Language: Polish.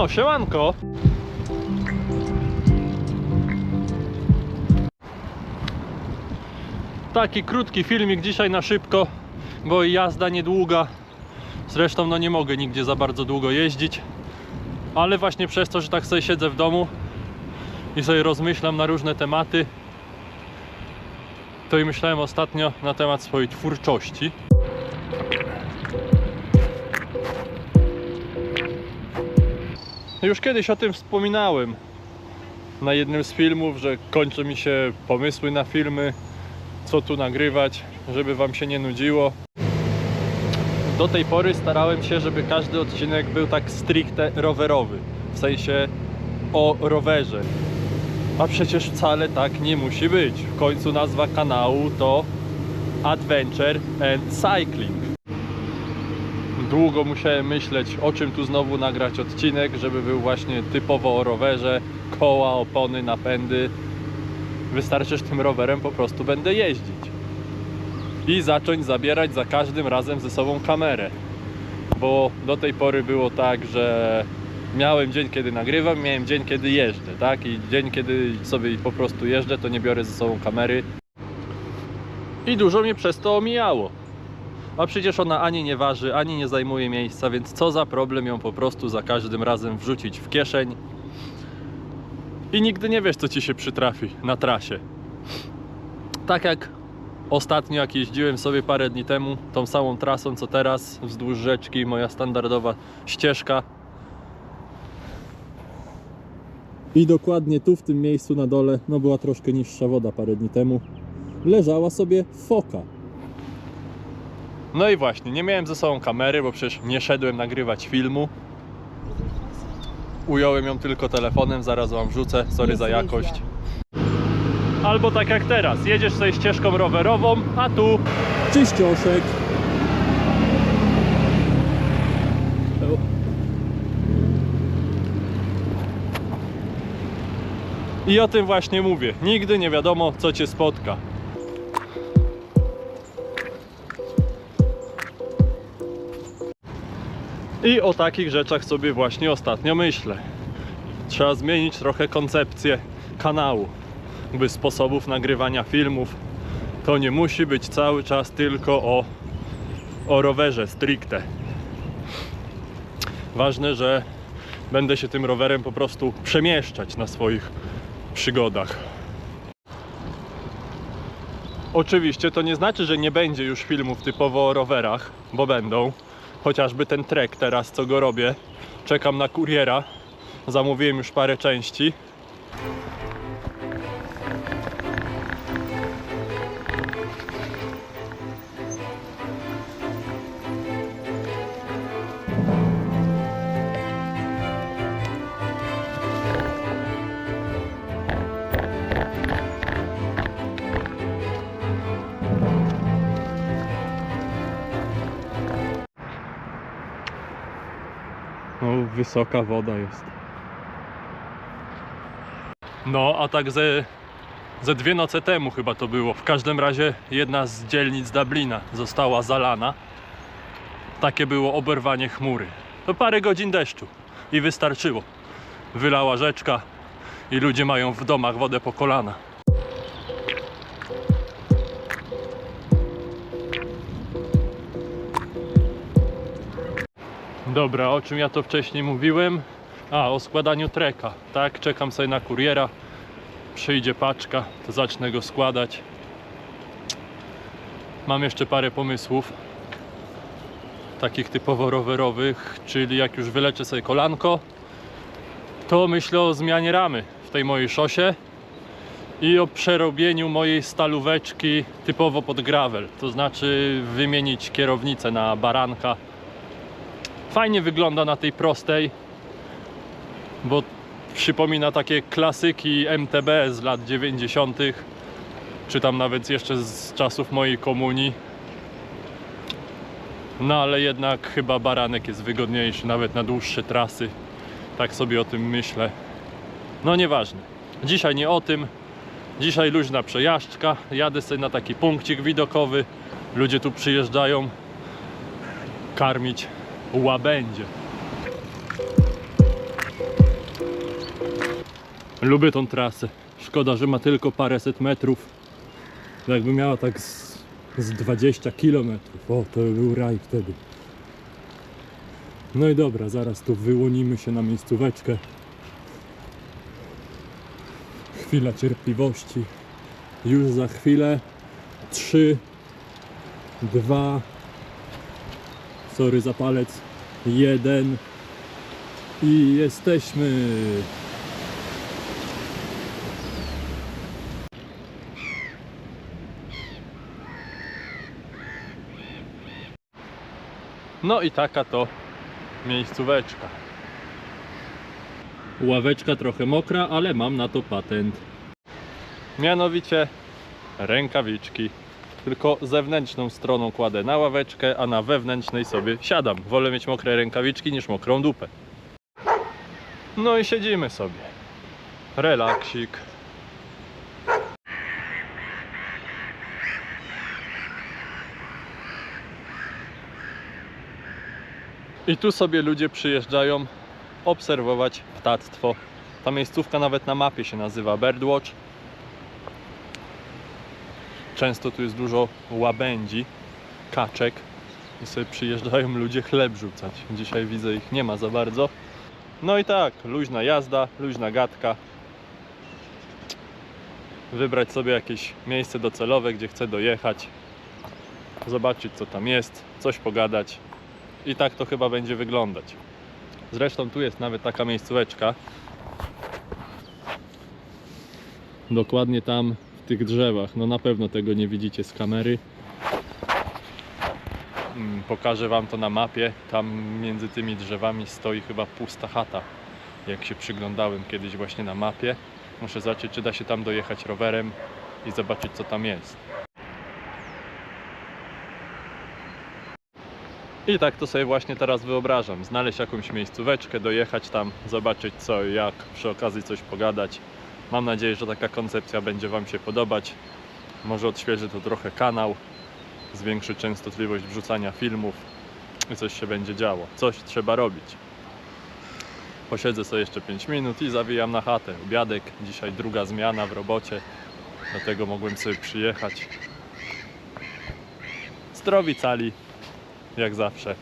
No, siemanko! Taki krótki filmik dzisiaj na szybko, bo jazda niedługa. Zresztą no nie mogę nigdzie za bardzo długo jeździć. Ale właśnie przez to, że tak sobie siedzę w domu i sobie rozmyślam na różne tematy, to i myślałem ostatnio na temat swojej twórczości. Już kiedyś o tym wspominałem na jednym z filmów, że kończą mi się pomysły na filmy, co tu nagrywać, żeby Wam się nie nudziło. Do tej pory starałem się, żeby każdy odcinek był tak stricte rowerowy, w sensie o rowerze. A przecież wcale tak nie musi być. W końcu nazwa kanału to Adventure and Cycling. Długo musiałem myśleć, o czym tu znowu nagrać odcinek, żeby był właśnie typowo o rowerze, koła, opony, napędy. Wystarczy, że tym rowerem po prostu będę jeździć. I zacząć zabierać za każdym razem ze sobą kamerę. Bo do tej pory było tak, że miałem dzień, kiedy nagrywam, miałem dzień, kiedy jeżdżę, tak? I dzień, kiedy sobie po prostu jeżdżę, to nie biorę ze sobą kamery. I dużo mnie przez to omijało. A przecież ona ani nie waży, ani nie zajmuje miejsca, więc co za problem ją po prostu za każdym razem wrzucić w kieszeń. I nigdy nie wiesz, co ci się przytrafi na trasie. Tak jak ostatnio, jak jeździłem sobie parę dni temu, tą samą trasą co teraz, wzdłuż rzeczki, moja standardowa ścieżka. I dokładnie tu w tym miejscu na dole, no była troszkę niższa woda parę dni temu, leżała sobie foka. No i właśnie, nie miałem ze sobą kamery, bo przecież nie szedłem nagrywać filmu. Ująłem ją tylko telefonem, zaraz wam wrzucę, sorry za jakość. Albo tak jak teraz, jedziesz sobie ścieżką rowerową, a tu czyścioszek. I o tym właśnie mówię. Nigdy nie wiadomo, co cię spotka. I o takich rzeczach sobie właśnie ostatnio myślę. Trzeba zmienić trochę koncepcję kanału, by sposobów nagrywania filmów. To nie musi być cały czas tylko o, o rowerze stricte. Ważne, że będę się tym rowerem po prostu przemieszczać na swoich przygodach. Oczywiście to nie znaczy, że nie będzie już filmów typowo o rowerach, bo będą. Chociażby ten trek teraz, co go robię. Czekam na kuriera. Zamówiłem już parę części. Wysoka woda jest. No, a tak ze, ze dwie noce temu chyba to było. W każdym razie jedna z dzielnic Dublina została zalana. Takie było oberwanie chmury. To parę godzin deszczu i wystarczyło. Wylała rzeczka i ludzie mają w domach wodę po kolana. Dobra, o czym ja to wcześniej mówiłem? A, o składaniu treka. Tak, czekam sobie na kuriera. Przyjdzie paczka, to zacznę go składać. Mam jeszcze parę pomysłów. Takich typowo rowerowych, czyli jak już wyleczę sobie kolanko, to myślę o zmianie ramy w tej mojej szosie i o przerobieniu mojej stalóweczki typowo pod gravel. To znaczy wymienić kierownicę na baranka fajnie wygląda na tej prostej, bo przypomina takie klasyki MTB z lat 90., czy tam nawet jeszcze z czasów mojej komunii. No ale jednak chyba baranek jest wygodniejszy, nawet na dłuższe trasy. Tak sobie o tym myślę. No nieważne. Dzisiaj nie o tym. Dzisiaj luźna przejażdżka. Jadę sobie na taki punkcik widokowy. Ludzie tu przyjeżdżają karmić łabędzie. Lubię tą trasę. Szkoda, że ma tylko paręset metrów. Jakby miała tak z, z 20 kilometrów. O, to by był raj wtedy. No i dobra, zaraz tu wyłonimy się na miejscóweczkę. Chwila cierpliwości. Już za chwilę. Trzy, dwa, sorry za palec, jeden i jesteśmy. No i taka to miejscóweczka. Ławeczka trochę mokra, ale mam na to patent. Mianowicie rękawiczki. Tylko zewnętrzną stroną kładę na ławeczkę, a na wewnętrznej sobie siadam. Wolę mieć mokre rękawiczki niż mokrą dupę. No i siedzimy sobie. Relaksik. I tu sobie ludzie przyjeżdżają obserwować ptactwo. Ta miejscówka nawet na mapie się nazywa Birdwatch. Często tu jest dużo łabędzi, kaczek i sobie przyjeżdżają ludzie chleb rzucać. Dzisiaj widzę ich nie ma za bardzo. No i tak, luźna jazda, luźna gadka. Wybrać sobie jakieś miejsce docelowe, gdzie chcę dojechać. Zobaczyć co tam jest, coś pogadać. I tak to chyba będzie wyglądać. Zresztą tu jest nawet taka miejscóweczka. Dokładnie tam tych drzewach. No na pewno tego nie widzicie z kamery. Mm, Pokażę wam to na mapie. Tam między tymi drzewami stoi chyba pusta chata. Jak się przyglądałem kiedyś właśnie na mapie. Muszę zobaczyć, czy da się tam dojechać rowerem i zobaczyć, co tam jest. I tak to sobie właśnie teraz wyobrażam. Znaleźć jakąś miejscóweczkę, dojechać tam, zobaczyć co jak, przy okazji coś pogadać. Mam nadzieję, że taka koncepcja będzie Wam się podobać. Może odświeży to trochę kanał, zwiększy częstotliwość wrzucania filmów i coś się będzie działo. Coś trzeba robić. Posiedzę sobie jeszcze 5 minut i zawijam na chatę. Obiadek, dzisiaj druga zmiana w robocie, dlatego mogłem sobie przyjechać. Zdrowi cali, jak zawsze.